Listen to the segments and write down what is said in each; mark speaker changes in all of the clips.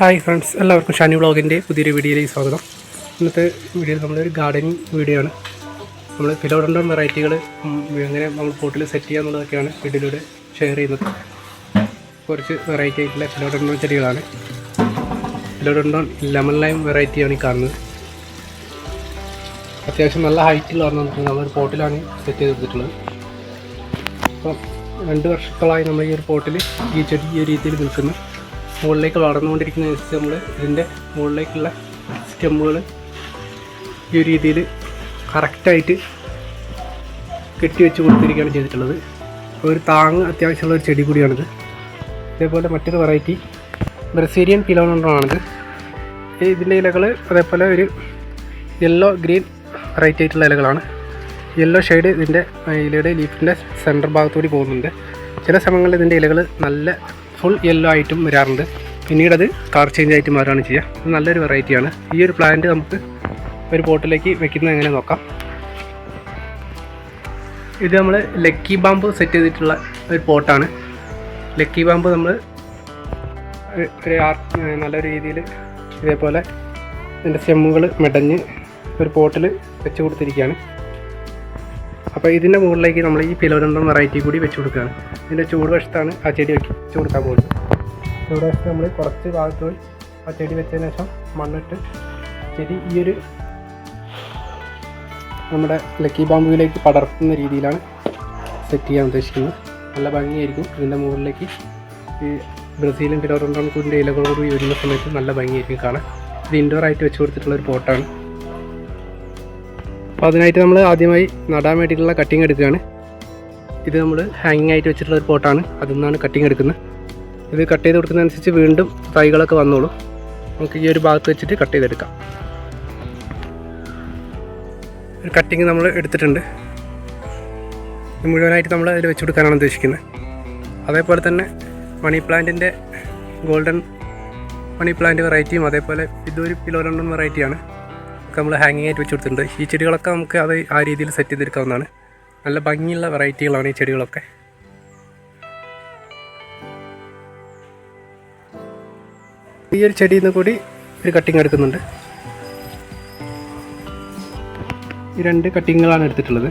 Speaker 1: Hi friends എല്ലാവർക്കും ഷാനി വ്ളോഗിന്റെ പുതിയൊരു വീഡിയോയിലേക്ക് സ്വാഗതം. ഇന്നത്തെ വീഡിയോയിൽ നമ്മളൊരു ഗാർഡനിങ് വീഡിയോ ആണ്. നമ്മൾ ഫിലോഡൻഡോൺ വെറൈറ്റികൾ എങ്ങനെ നമ്മൾ പോട്ടിൽ സെറ്റ് ചെയ്യുക എന്നുള്ളതൊക്കെയാണ് വീഡിയോയിലൂടെ ഷെയർ ചെയ്യുന്നത്. കുറച്ച് വെറൈറ്റി ആയിട്ടുള്ള ഫിലോഡൻഡോൺ ചെടികളാണ്. ഫിലോഡൻഡോൺ ലെമൺ ലൈം വെറൈറ്റിയാണ് ഈ കാണുന്നത്. അത്യാവശ്യം നല്ല വന്ന് നമുക്ക് നമ്മളൊരു പോട്ടിലാണ് സെറ്റ് ചെയ്ത് കൊടുത്തിട്ടുള്ളത്. അപ്പം രണ്ട് വർഷത്തോളമായി നമ്മൾ ഈ ഒരു പോട്ടിൽ ഈ ചെടി ഈ രീതിയിൽ നിൽക്കുന്നു. മുകളിലേക്ക് വളർന്നുകൊണ്ടിരിക്കുന്നതനുസരിച്ച് നമ്മൾ ഇതിന്റെ മുകളിലേക്കുള്ള സ്റ്റെമ്മുകൾ ഈ ഒരു രീതിയിൽ കറക്റ്റായിട്ട് കെട്ടി വെച്ച് കൊടുത്തിരിക്കുകയാണ് ചെയ്തിട്ടുള്ളത്. ഒരു താങ് അത്യാവശ്യമുള്ള ഒരു ചെടി കൂടിയാണിത്. അതേപോലെ മറ്റൊരു വെറൈറ്റി ബ്രസീലിയൻ പിലോണാണിത് ഇതിന്റെ ഇലകൾ അതേപോലെ ഒരു യെല്ലോ ഗ്രീൻ വെറൈറ്റി ആയിട്ടുള്ള ഇലകളാണ്. യെല്ലോ ഷെയ്ഡ് ഇതിന്റെ ഇലയുടെ ലീഫിന്റെ സെന്റർ ഭാഗത്തുകൂടി പോകുന്നുണ്ട്. ചില സമയങ്ങളിൽ ഇതിന്റെ ഇലകൾ നല്ല ഫുൾ യെല്ലോ ആയിട്ടും വരാറുണ്ട്. പിന്നീട് അത് കളർ ചേഞ്ച് ആയിട്ട് മാറുകയാണ് ചെയ്യുക. നല്ലൊരു വെറൈറ്റിയാണ് ഈ ഒരു പ്ലാന്റ് നമുക്ക് ഒരു പോട്ടിലേക്ക് വെക്കുന്നത് എങ്ങനെ നോക്കാം. ഇത് നമ്മൾ ലക്കി ബാമ്പ് സെറ്റ് ചെയ്തിട്ടുള്ള ഒരു പോട്ടാണ്. ലക്കി ബാമ്പ് നമ്മൾ ഒരു ആർ- നല്ല രീതിയിൽ ഇതേപോലെ ഇതിന്റെ സ്റ്റെമ്മുകൾ മെടഞ്ഞ് ഒരു പോട്ടിൽ വെച്ച് കൊടുത്തിരിക്കുകയാണ്. അപ്പോൾ ഇതിന്റെ മുകളിലേക്ക് നമ്മൾ ഈ പിലോരണ്ടം വെറൈറ്റി കൂടി വെച്ച് കൊടുക്കുകയാണ്. ഇതിന്റെ ചൂട് വശത്താണ് ആ ചെടി വെച്ച് കൊടുക്കാൻ പോകുന്നത്. ചൂട് വശത്ത് നമ്മൾ കുറച്ച് ഭാഗത്ത് പോയി ആ ചെടി വെച്ചതിന് ശേഷം മണ്ണിട്ട് ചെടി ഈ ഒരു നമ്മുടെ ലക്കി ബാമ്പുവിലേക്ക് പടർത്തുന്ന രീതിയിലാണ് സെറ്റ് ചെയ്യാൻ ഉദ്ദേശിക്കുന്നത്. നല്ല ഭംഗിയായിരിക്കും. ഇതിന്റെ മുകളിലേക്ക് ഈ ബ്രസീലിയൻ പിലോറണ്ടോൺ കൂടിന്റെ ഇലകളോട് വരുന്ന സമയത്ത് നല്ല ഭംഗിയായിരിക്കും കാണാൻ. ഇത് ഇൻഡോർ ആയിട്ട് വെച്ച് കൊടുത്തിട്ടുള്ള ഒരു പോട്ടാണ്. അപ്പോൾ അതിനായിട്ട് നമ്മൾ ആദ്യമായി നടാൻ വേണ്ടിയിട്ടുള്ള കട്ടിങ് എടുക്കുകയാണ്. ഇത് നമ്മൾ ഹാങ്ങിങ് ആയിട്ട് വെച്ചിട്ടുള്ള ഒരു പോട്ടാണ്. അതിൽ നിന്നാണ് കട്ടിങ് എടുക്കുന്നത്. ഇത് കട്ട് ചെയ്ത് കൊടുക്കുന്നതനുസരിച്ച് വീണ്ടും തൈകളൊക്കെ വന്നോളും. നമുക്ക് ഈ ഒരു ഭാഗത്ത് വെച്ചിട്ട് കട്ട് ചെയ്തെടുക്കാം. ഒരു കട്ടിങ് നമ്മൾ എടുത്തിട്ടുണ്ട്. മുഴുവനായിട്ട് നമ്മൾ അതിൽ വെച്ച് കൊടുക്കാനാണ് ഉദ്ദേശിക്കുന്നത്. അതേപോലെ തന്നെ മണി പ്ലാന്റിന്റെ ഗോൾഡൻ മണി പ്ലാന്റ് വെറൈറ്റിയും അതേപോലെ ഇതൊരു പിലോരണ്ടൻ വെറൈറ്റിയാണ് നമ്മൾ ഹാങ്ങിങ് ആയിട്ട് വെച്ച് കൊടുത്തിട്ടുണ്ട്. ഈ ചെടികളൊക്കെ നമുക്ക് അത് ആ രീതിയിൽ സെറ്റ് ചെയ്തെടുക്കാവുന്നതാണ്. നല്ല ഭംഗിയുള്ള വെറൈറ്റികളാണ് ഈ ചെടികളൊക്കെ. ഈ ഒരു ചെടിയിൽ നിന്ന് കൂടി ഒരു കട്ടിങ് എടുക്കുന്നുണ്ട്. ഈ രണ്ട് കട്ടിങ്ങുകളാണ് എടുത്തിട്ടുള്ളത്.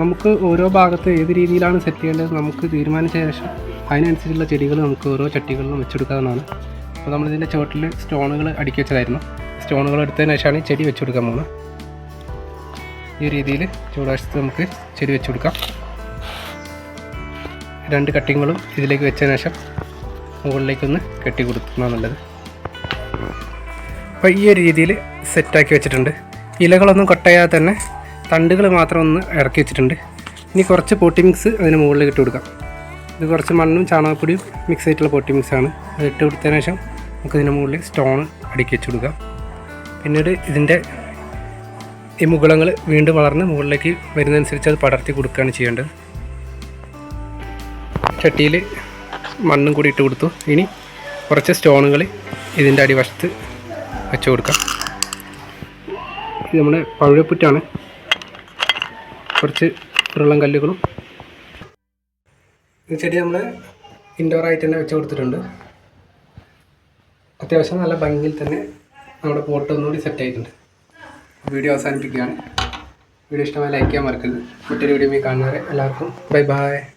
Speaker 1: നമുക്ക് ഓരോ ഭാഗത്ത് ഏത് രീതിയിലാണ് സെറ്റ് ചെയ്യേണ്ടത് നമുക്ക് തീരുമാനിച്ച ശേഷം അതിനനുസരിച്ചുള്ള ചെടികൾ നമുക്ക് ഓരോ ചട്ടികളിലും വെച്ചെടുക്കാവുന്നതാണ്. അപ്പോൾ നമ്മളിതിന്റെ ചുവട്ടിൽ സ്റ്റോണുകൾ അടുക്കി വെച്ചതായിരുന്നു. സ്റ്റോണുകൾ എടുത്തതിന് ശേഷമാണ് ചെടി വെച്ച് കൊടുക്കാൻ പോകുന്നത്. ഈ രീതിയിൽ ചൂടാശത്ത് നമുക്ക് ചെടി വെച്ച് കൊടുക്കാം. രണ്ട് കട്ടിങ്ങുകളും ഇതിലേക്ക് വെച്ചതിന് ശേഷം മുകളിലേക്കൊന്ന് കെട്ടി കൊടുക്കുന്ന നല്ലത്. അപ്പോൾ ഈ ഒരു രീതിയിൽ സെറ്റാക്കി വെച്ചിട്ടുണ്ട്. ഇലകളൊന്നും കട്ടയാതെ തന്നെ തണ്ടുകൾ മാത്രം ഒന്ന് ഇറക്കി വെച്ചിട്ടുണ്ട്. ഇനി കുറച്ച് പൊട്ടി മിക്സ് അതിന് മുകളിൽ ഇട്ട് കൊടുക്കാം. ഇത് കുറച്ച് മണ്ണും ചാണകപ്പൊടിയും മിക്സ് ആയിട്ടുള്ള പൊട്ടി മിക്സാണ്. അത് ഇട്ട് കൊടുത്തതിന് ശേഷം നമുക്ക് ഇതിന് മുകളിൽ സ്റ്റോൺ അടുക്കി വെച്ച് കൊടുക്കാം പിന്നീട് ഇതിന്റെ ഈ മുകളങ്ങൾ വീണ്ടും വളർന്ന് മുകളിലേക്ക് വരുന്നതനുസരിച്ച് അത് പടർത്തി കൊടുക്കുകയാണ് ചെയ്യേണ്ടത്. ചട്ടിയിൽ മണ്ണും കൂടി ഇട്ട് കൊടുത്തു. ഇനി കുറച്ച് സ്റ്റോണുകൾ ഇതിന്റെ അടിവശത്ത് വെച്ച് കൊടുക്കാം. ഇത് നമ്മുടെ പഴയപ്പുറ്റാണ് കുറച്ച് ഉരുളം കല്ലുകളും. ഈ ചെടി നമ്മൾ ഇൻഡോറായിട്ട് തന്നെ വെച്ച് കൊടുത്തിട്ടുണ്ട്. അത്യാവശ്യം നല്ല ഭംഗിയിൽ തന്നെ നമ്മുടെ പോട്ട് ഒന്നുകൂടി സെറ്റ് ആയിട്ടുണ്ട്. വീഡിയോ അവസാനിപ്പിക്കുകയാണ്. വീഡിയോ ഇഷ്ടമായി ലൈക്ക് ചെയ്യാൻ മറക്കരുത്. മറ്റൊരു വീഡിയോ കാണുന്നവരെ എല്ലാവർക്കും ബൈ ബൈ